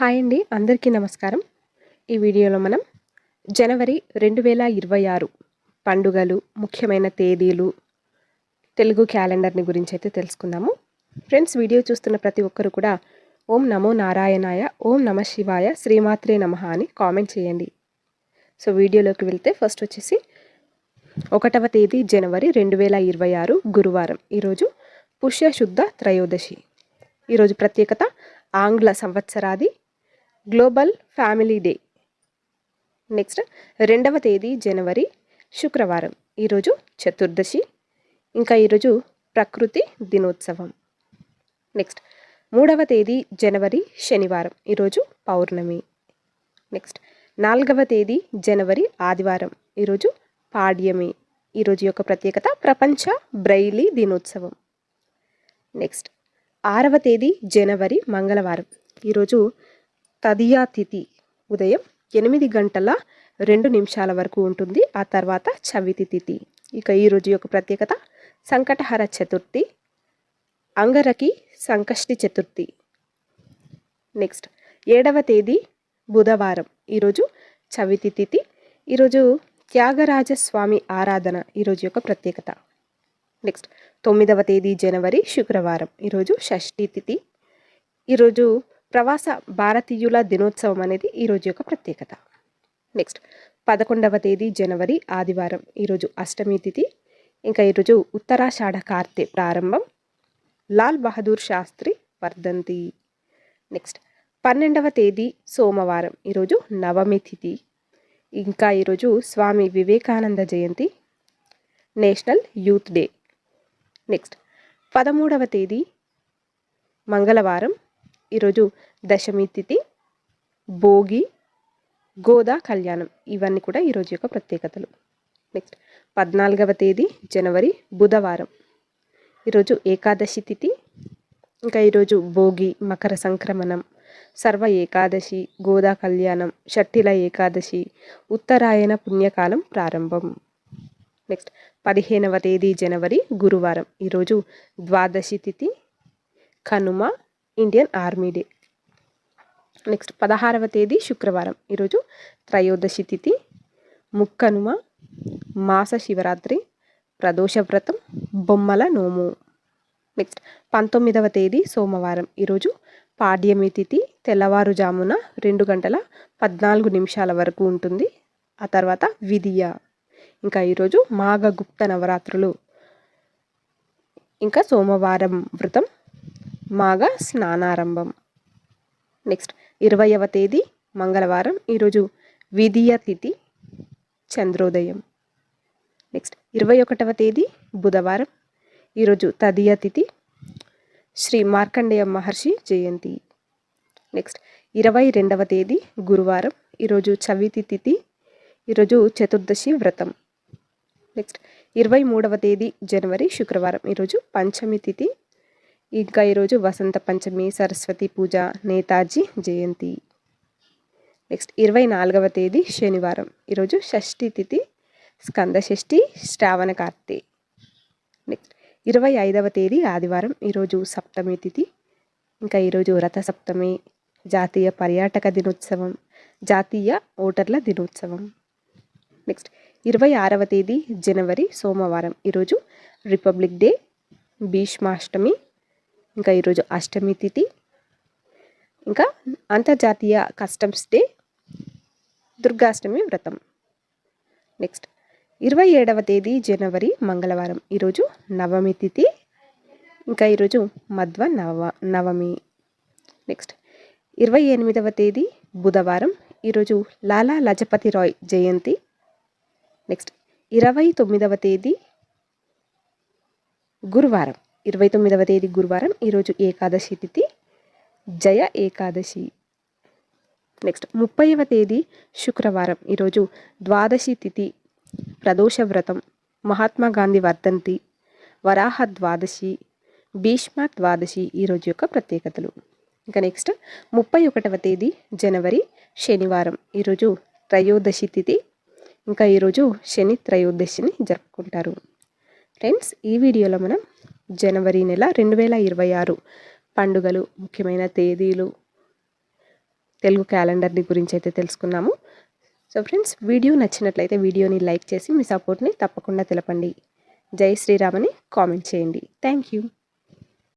Hi అండి అందరికీ నమస్కారం. ఈ వీడియోలో మనం జనవరి రెండు వేల ఇరవై ఆరు పండుగలు ముఖ్యమైన తేదీలు తెలుగు క్యాలెండర్ని గురించి అయితే తెలుసుకుందాము. ఫ్రెండ్స్ వీడియో చూస్తున్న ప్రతి ఒక్కరు కూడా ఓం నమో నారాయణాయ ఓం నమ శివాయ శ్రీమాత్రే నమ అని కామెంట్ చేయండి. సో వీడియోలోకి వెళ్తే ఫస్ట్ వచ్చేసి ఒకటవ తేదీ జనవరి రెండు వేల ఇరవై ఆరు గురువారం. ఈరోజు పుష్యశుద్ధ త్రయోదశి. ఈరోజు ప్రత్యేకత ఆంగ్ల సంవత్సరాది గ్లోబల్ ఫ్యామిలీ డే. నెక్స్ట్ రెండవ తేదీ జనవరి శుక్రవారం. ఈరోజు చతుర్దశి. ఇంకా ఈరోజు ప్రకృతి దినోత్సవం. నెక్స్ట్ మూడవ తేదీ జనవరి శనివారం. ఈరోజు పౌర్ణమి. నెక్స్ట్ నాలుగవ తేదీ జనవరి ఆదివారం. ఈరోజు పాడ్యమి. ఈరోజు యొక్క ప్రత్యేకత ప్రపంచ బ్రైలీ దినోత్సవం. నెక్స్ట్ ఆరవ తేదీ జనవరి మంగళవారం. ఈరోజు తదియా తిథి ఉదయం ఎనిమిది గంటల రెండు నిమిషాల వరకు ఉంటుంది. ఆ తర్వాత చవితి తిథి. ఇక ఈరోజు యొక్క ప్రత్యేకత సంకటహర చతుర్థి అంగరకి సంకష్టి చతుర్థి. నెక్స్ట్ ఏడవ తేదీ బుధవారం. ఈరోజు చవితి తిథి. ఈరోజు త్యాగరాజస్వామి ఆరాధన ఈరోజు యొక్క ప్రత్యేకత. నెక్స్ట్ తొమ్మిదవ తేదీ జనవరి శుక్రవారం. ఈరోజు షష్ఠీ తిథి. ఈరోజు ప్రవాస భారతీయుల దినోత్సవం అనేది ఈరోజు యొక్క ప్రత్యేకత. నెక్స్ట్ పదకొండవ తేదీ జనవరి ఆదివారం ఈరోజు అష్టమి తిథి. ఇంకా ఈరోజు ఉత్తరాషాఢ కార్తె ప్రారంభం. లాల్ బహదూర్ శాస్త్రి వర్ధంతి. నెక్స్ట్ పన్నెండవ తేదీ సోమవారం ఈరోజు నవమి తిథి. ఇంకా ఈరోజు Swami Vivekananda Jayanti national youth day. Next పదమూడవ తేదీ మంగళవారం ఈరోజు దశమి తిథి భోగి గోదా కళ్యాణం. ఇవన్నీ కూడా ఈరోజు యొక్క ప్రత్యేకతలు. నెక్స్ట్ పద్నాలుగవ తేదీ జనవరి బుధవారం. ఈరోజు ఏకాదశి తిథి. ఇంకా ఈరోజు భోగి మకర సంక్రమణం సర్వ ఏకాదశి గోదా కళ్యాణం షట్టిల ఏకాదశి ఉత్తరాయణ పుణ్యకాలం ప్రారంభం. నెక్స్ట్ పదిహేనవ తేదీ జనవరి గురువారం. ఈరోజు ద్వాదశి తిథి Kanuma Indian army day. Next పదహారవ తేదీ శుక్రవారం. ఈరోజు త్రయోదశి తిథి ముక్కనుమ మాస శివరాత్రి ప్రదోష వ్రతం బొమ్మల నోము. నెక్స్ట్ పంతొమ్మిదవ తేదీ సోమవారం. ఈరోజు పాడ్యమి తిథి తెల్లవారుజామున రెండు గంటల పద్నాలుగు నిమిషాల వరకు ఉంటుంది. ఆ తర్వాత విధియ ఇంకా ఈరోజు మాఘగుప్త నవరాత్రులు. ఇంకా సోమవారం వ్రతం మాఘ స్నానారంభం. నెక్స్ట్ ఇరవైవ తేదీ మంగళవారం. ఈరోజు విధియ తిథి చంద్రోదయం. నెక్స్ట్ ఇరవై ఒకటవ తేదీ బుధవారం. ఈరోజు తదియ తిథి శ్రీ మార్కండేయ మహర్షి జయంతి. నెక్స్ట్ ఇరవై రెండవ తేదీ గురువారం. ఈరోజు చవితి తిథి ఈరోజు చతుర్దశి వ్రతం. నెక్స్ట్ ఇరవై మూడవ తేదీ జనవరి శుక్రవారం. ఈరోజు పంచమి తిథి ఇంకా ఈరోజు వసంత పంచమి సరస్వతి పూజ నేతాజీ జయంతి. నెక్స్ట్ ఇరవై నాలుగవ తేదీ శనివారం. ఈరోజు షష్ఠి తిథి స్కంద షష్ఠి శ్రావణ కార్తీ నెక్స్ట్ ఇరవై ఐదవ తేదీ ఆదివారం ఈరోజు సప్తమి తిథి. ఇంకా ఈరోజు రథ సప్తమి జాతీయ పర్యాటక దినోత్సవం జాతీయ ఓటర్ల దినోత్సవం. నెక్స్ట్ ఇరవై ఆరవ తేదీ జనవరి సోమవారం. ఈరోజు రిపబ్లిక్ డే భీష్మాష్టమి ఇంకా ఈరోజు అష్టమి తిథి. ఇంకా అంతర్జాతీయ కస్టమ్స్ డే దుర్గాష్టమి వ్రతం. నెక్స్ట్ ఇరవై ఏడవ తేదీ జనవరి మంగళవారం. ఈరోజు నవమి తిథి. ఇంకా ఈరోజు మధ్వ నవ నవమి. నెక్స్ట్ ఇరవై ఎనిమిదవ తేదీ బుధవారం. ఈరోజు లాలా లజపతి రాయ్ జయంతి. నెక్స్ట్ ఇరవై తొమ్మిదవ తేదీ గురువారం. ఇరవై తొమ్మిదవ తేదీ గురువారం ఈరోజు ఏకాదశి తిథి. జయ ఏకాదశి. నెక్స్ట్ ముప్పైవ తేదీ శుక్రవారం ఈరోజు ద్వాదశి తిథి. ప్రదోష వ్రతం మహాత్మా గాంధీ వర్ధంతి వరాహ ద్వాదశి భీష్మ ద్వాదశి ఈరోజు యొక్క ప్రత్యేకతలు. ఇంకా నెక్స్ట్ ముప్పై ఒకటవ తేదీ జనవరి శనివారం ఈరోజు త్రయోదశి తిథి. ఇంకా ఈరోజు శని త్రయోదశిని జరుపుకుంటారు. ఫ్రెండ్స్ ఈ వీడియోలో మనం జనవరి నెల రెండు వేల ఇరవై ఆరు. పండుగలు ముఖ్యమైన తేదీలు తెలుగు క్యాలెండర్ని గురించి అయితే తెలుసుకున్నాము. సో ఫ్రెండ్స్ వీడియో నచ్చినట్లయితే వీడియోని లైక్ చేసి మీ సపోర్ట్ని తప్పకుండా తెలపండి. జై శ్రీరామని కామెంట్ చేయండి. Thank you.